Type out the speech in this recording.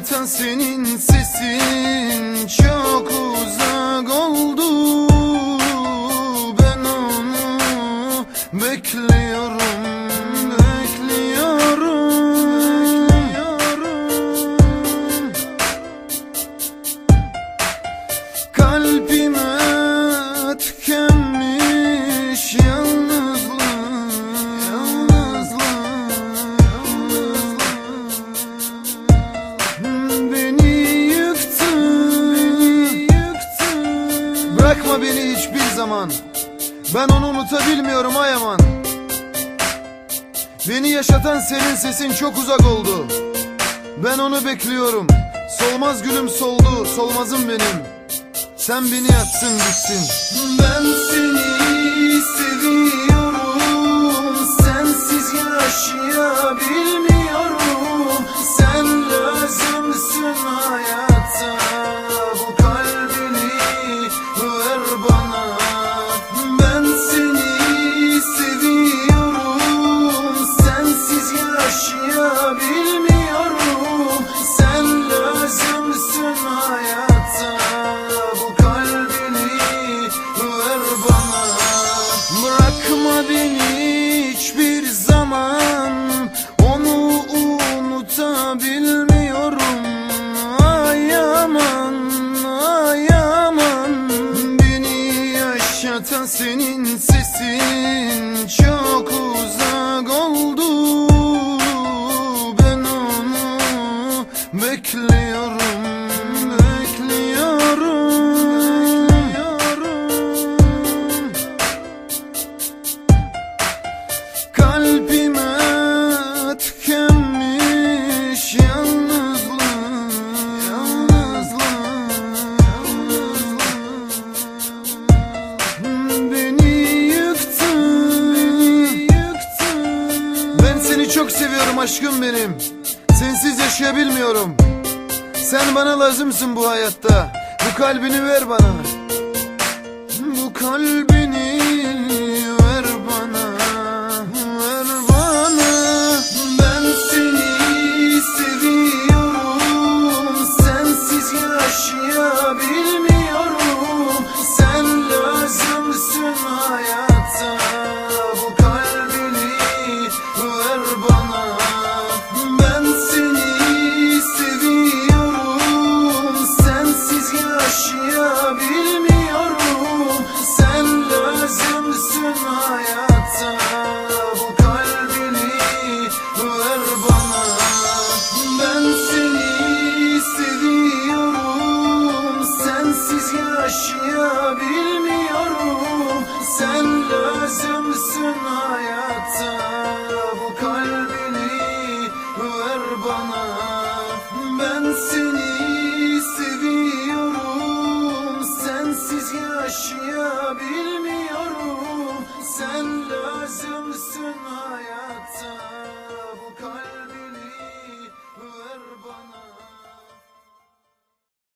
senin sesin çok uzak oldu. Ben onu Bekliyorum zaman Ben onu unutabilmiyorum ay aman. Beni yaşatan senin sesin çok uzak oldu. Ben onu bekliyorum. Solmaz gülüm soldu Solmazım benim. Sen beni yatsın gitsin. Ben seni yaşatan senin sesin. Çok uzak oldu. Ben onu Bekliyorum çok seviyorum aşkım benim. Sensiz yaşayabilmiyorum. Sen bana lazımsın bu hayatta. Bu kalbini ver bana. Bu kalbini